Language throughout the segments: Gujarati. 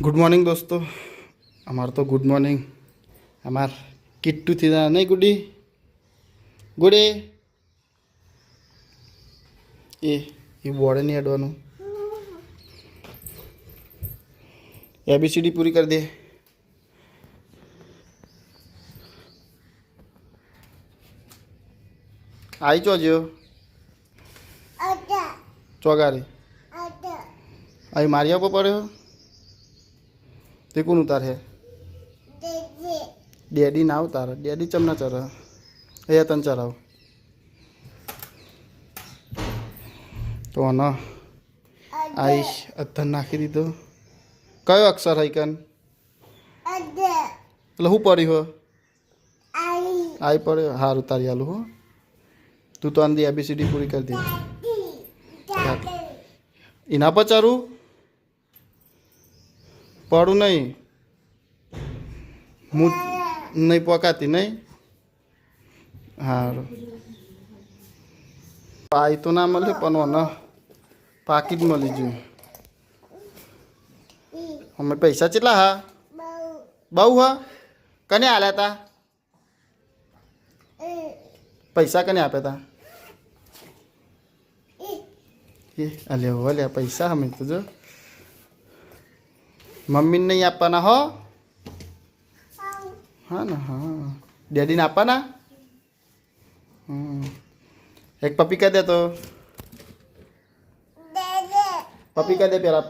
ગુડ મોર્નિંગ દોસ્તો. અમાર તો ગુડ મોર્નિંગ અમાર કિટ્ટુથી નહીં ગુડી? ગુડે? એ એ બોર્ડે નહીં અડવાનું. એબીસીડી પૂરી કરી દે. આવી ચો જ્યો? ચોગારી. આવી મારી આપો પડ્યો? તે કોણ ઉતારે ડેડી ના ઉતાર ડેડી ચમ ના ચર? એ તને ચરાવ તો ન. આઈશ અધન નાખી દીધો. કયો અક્ષર હૈકન કન? એટલે હું પડ્યું હો? આઈ. પડ્યો? હારું તારી આલું હો. તું તો આંધી એબીસીડી પૂરી કરી દે. એના પર ચારું પડું નહીં. હું નહીં પકાતી નહીં? સારું પાઈ તો ના મળે પણ ન પાકી જ મળી ગયું અમે પૈસા ચેટલા હા? બહુ હા? કને આલ્યા તા? પૈસા કને આપ્યા તા? એ. અલ્યા હો અલ્યા પૈસા અમે તો જો. મમ્મીને નહીં આપવાના હો? હા ને હા. ડેડીને આપવાના? હમ. એક પપી કહી દે તો. પપી કહી દે પેલા.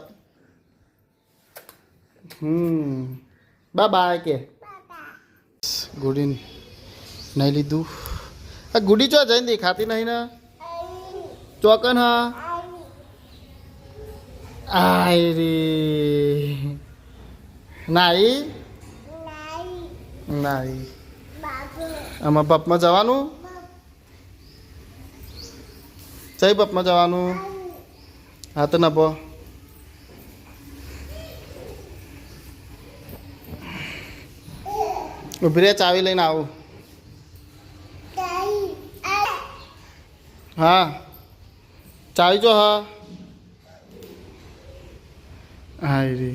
હમ. બા બા કે. ગુડી નહીં લીધું. આ ગુડી ચો જઈને દેખાતી નહીં ને? ચોકન હા? આય રે. નાઈ? નાઈ. આમાં બપમાં જવાનું? જઈ બપમાં જવાનું? હા તો નપો ઊભી રે ચાવી લઈને આવું. હા. ચાવી જો હા. હાય રે.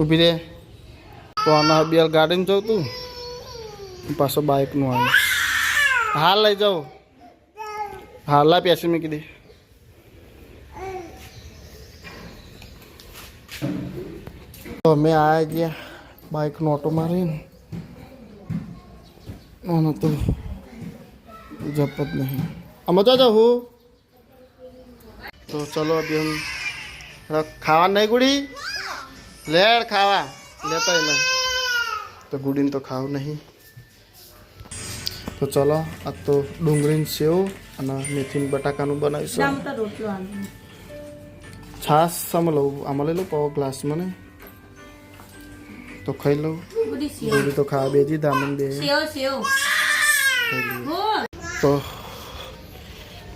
ઊભી રહે તો આના બેલ ગાર્ડન જવું તું. પાછો બાઇકનું આવ્યું હાલ લઈ જાઓ. હાલ લા પેસી મૂકી દે. તો અમે આવ્યા ગયા બાઇકનો ઓટો મારીને. આનો તો જપ જ નહીં આમાં તો જાઉં તો ચલો અભી હમ ખાવા નહીં ગુડી? લેડ ખાવા. લેતા લે. તો ગુડીને તો ખાવું નહીં. તો ચલો આ તો ડુંગળીને સેવ અને મેથીને બટાકાનું બનાવીશું. છાસ સામે લઉં. આમાં લઈ લઉં પાવ ગ્લાસ મને તો ખાઈ લઉં. ગુડી તો ખાવા બે દીધા મને બે. સેવ સેવ. ખાઈ લીધું. હો તો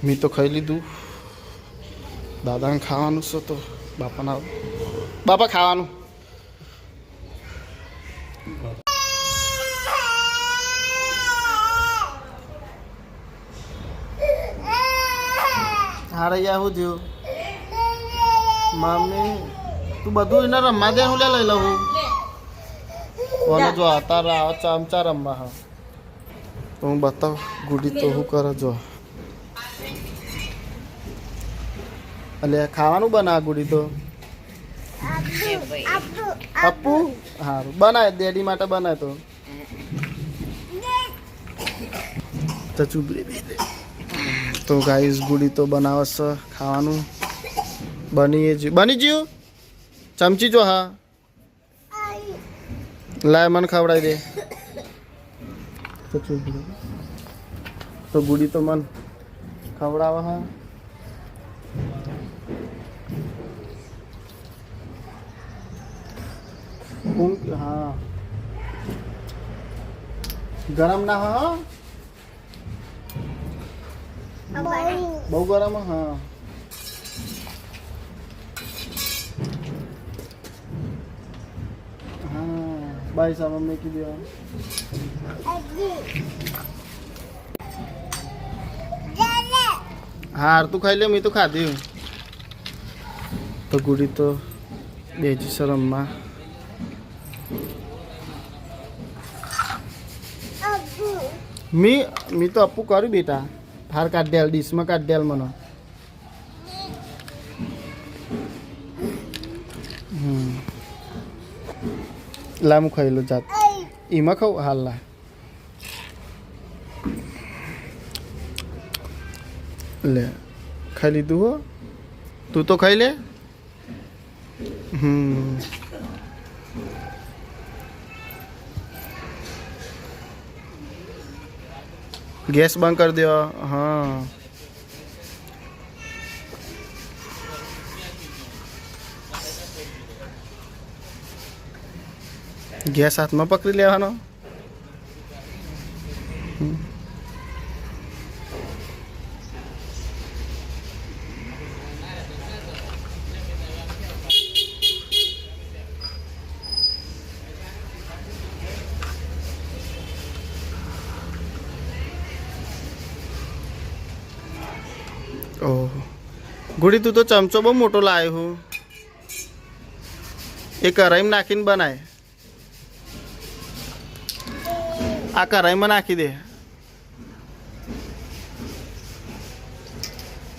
મેં તો ખાઈ લીધું. દાદાને ખાવાનું છે તો બાપાના બાપા ખાવાનું. હારે યા શું થયું? મામી તું બધું એને રમવા દે હું લે લઈ લઉં કોને જો તારા આવા ચમચા રમવા હા. તો હું બતાવ ગુડી તો શું કરે જો. એટલે ખાવાનું બનાવે ગુડી તો? અપુ સારું બનાય ડેડી માટે બનાય તો. તો ચૂપ રે બે દે. તો ગાઈસ ગુડી તો બનાવશ ખાવાનું. બની જ બની ગયું ચમચી જો, હા. લાય, મને ખવડાવી દે. તો ગુડી તો મન ખવડાવ, હા. હા. ગરમ ના હો? બહુ ગરમ, હા. હા બાઈ સાહેબ મમ્મી કીધું હાર તું ખાઈ લે, મેં તો ખાધી. તો ગુડી તો બેજી શરમમાં. મી મી તો અપ્પુ કર્યું બેટા. હાર કાઢ દેલ, ડીશમાં કાઢ દેલ મને. લામું ખાઈ જાત. એમાં ખાવ હાલ લા. લે, ખાઈ લીધું હો. તું તો ખાઈ લે. હમ. ગેસ બંધ કરી દો હા ગેસ હાથમાં પકડી લેવાનો ગુડી તું તો ચમચો બહુ મોટો લાવ્યો હું એ કરાઈમાં નાખીને બનાય આ કરાઈમાં નાખી દે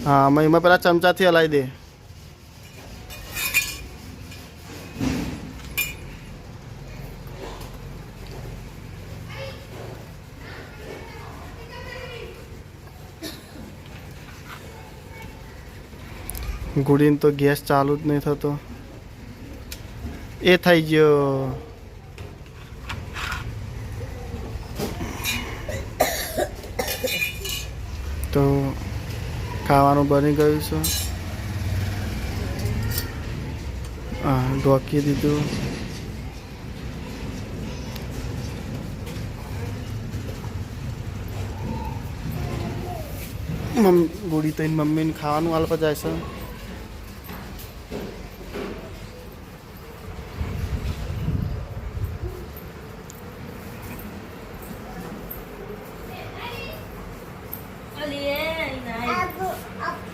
હા એમાં પેલા ચમચાથી હલાવી દે ગુડીને તો ગેસ ચાલુ જ નહીં થતો. એ થઈ ગયો. તો ખાવાનું બની ગયું છે. હા, ઢોકી દીધું. મમ્મી ગુડી તઈને મમ્મીને ખાવાનું હાલવા જાય છે અલી એ નાઈ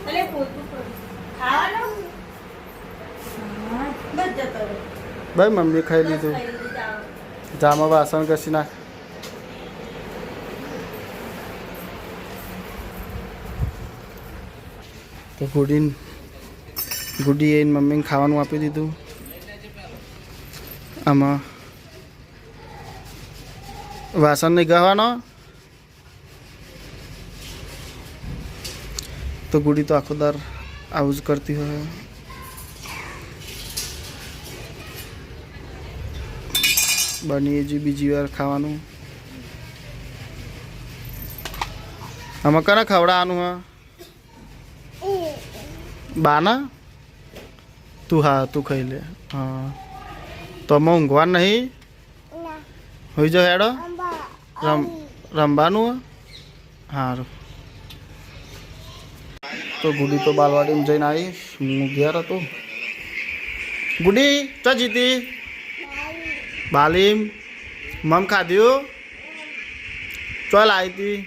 અલે પોતું કર ખાવાનું હા, બસ જતો રહે. ભાઈ મમ્મી ખાઈ લીધું. જામાં વાસણ ઘસી નાખ. તો ગુડીન ગુડી એને મમ્મીને ખાવાનું આપી દીધું. આમાં વાસણ નહીં ગવાનો તો ગુડી તો આખો દર આવું જ કરતી હોય. બની જે બીજી વાર ખાવાનું. આમાં કને ખવડાવવાનું હા? બાના? તું હા તું ખાઈ લે. હા. તો આમાં ઊંઘવાનું નહીં? હોઈ જાઓ હેડો. રમ રમવાનું હે? તો ગુડી તો બાલવાડીમાં જઈને આવીશ હું ઘેર હતો. ગુડી, ચા જીતી. બાલીમ, મમ ખાધ્યું? ચાલ આવી હતી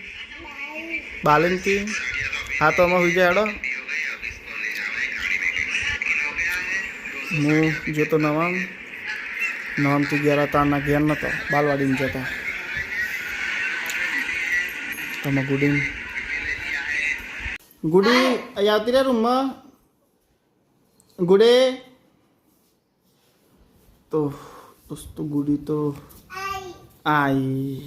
બાલીમથી હા, તો અમે હોઈ જાય હેડો. હું જોતો નવામ નવામથી ગયા હતા ના ઘેર નહોતા. બાલવાડીમાં જતા. તમે ગુડી આવતી રે રૂમમાં? ગુડે? તો દોસ્તો ગુડી તો આઈ.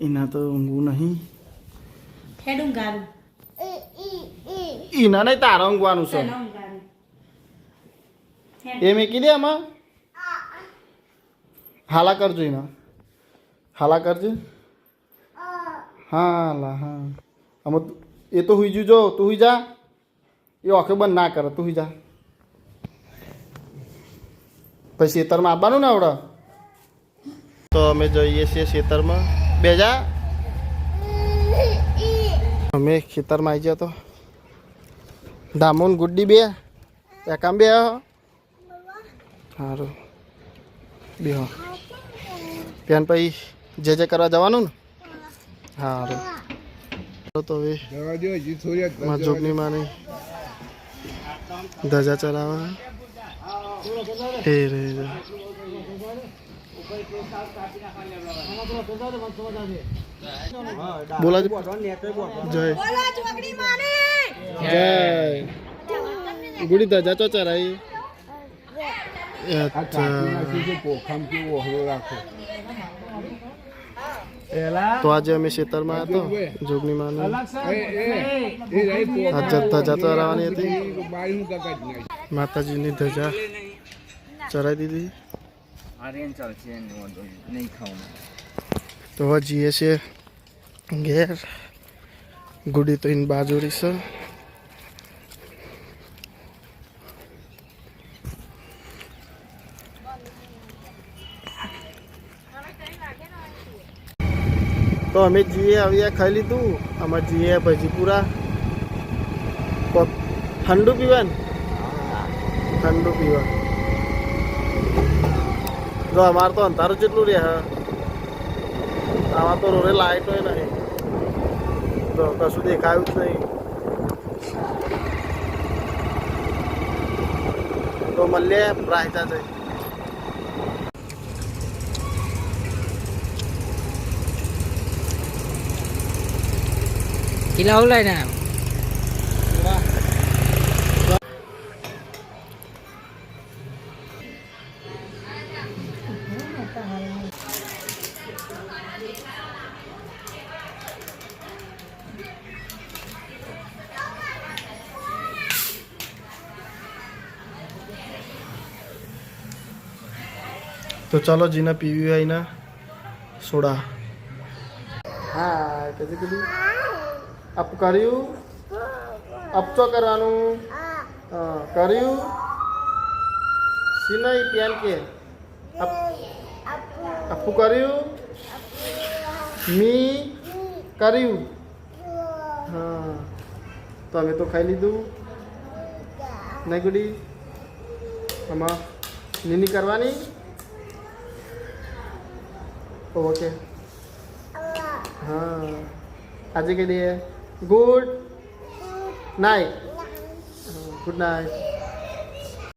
એના તો ઊંઘવું નહીં. હેડ ઊંઘાડું. એના નહીં તારે ઊંઘવાનું છે. એ મેં કીધે આમાં? હાલા કરજો એના. હાલા કરજો. હાલા હા. આમાં એ તો હુઈ જુજો તું હુઈ જા. એ ઓખે બંધ ના કરે, તું હુઈ જા. પછી ખેતરમાં આવવાનું ને આવડે? તો અમે જઈએ છીએ ખેતરમાં બે જા. અમે ખેતરમાં આવી ગયા તો. દામોન ગુડ્ડી બે. એકામ બે સારું બે હા પેન પછી જે જે કરવા જવાનું ને? સારું તો હવે માં જોગની માની ધજા ચલાવવા એ રે રે. બોલા જય. જય. ગુડી ધજા ચો ચરાઈ અચ્છા તો આજે અમે ખેતરમાં હતો જોગની માની આ ધજા ચરાવવાની હતી માતાજીની ધજા ચરાવી દીધી તો હવે જઈએ છીએ ઘેર ગુડી તો એની બાજુ રહી અમે જીએ આવ્યા, ખાઈ લીધું. અમે જીએ ભજીપુરા પૂરા. ઠંડુ પીવા ઠંડુ પીવા જો અમારે તો અંધારું જેટલું રહે આમાં તો રોરે લાઈટ હોય નહીં. તો કશું દેખાયું જ નહીં. તો મળીએ, રાયતા જઈ કિલા ઓલાય તો ચાલો જીના પીવી આઈના સોડા. હા કદી કદી અપ કર્યું? અપ તો કરવાનું. કર્યું? સિનય પ્યાન કે? અપુ કર્યું? મી કર્યું? હા. તો અમે તો ખાઈ લીધું. નહીં ગુડી? આમાં નીની કરવાની? ઓકે. હા. આજે કઈ દઈએ ગુડ નાઇટ ગુડ નાઇટ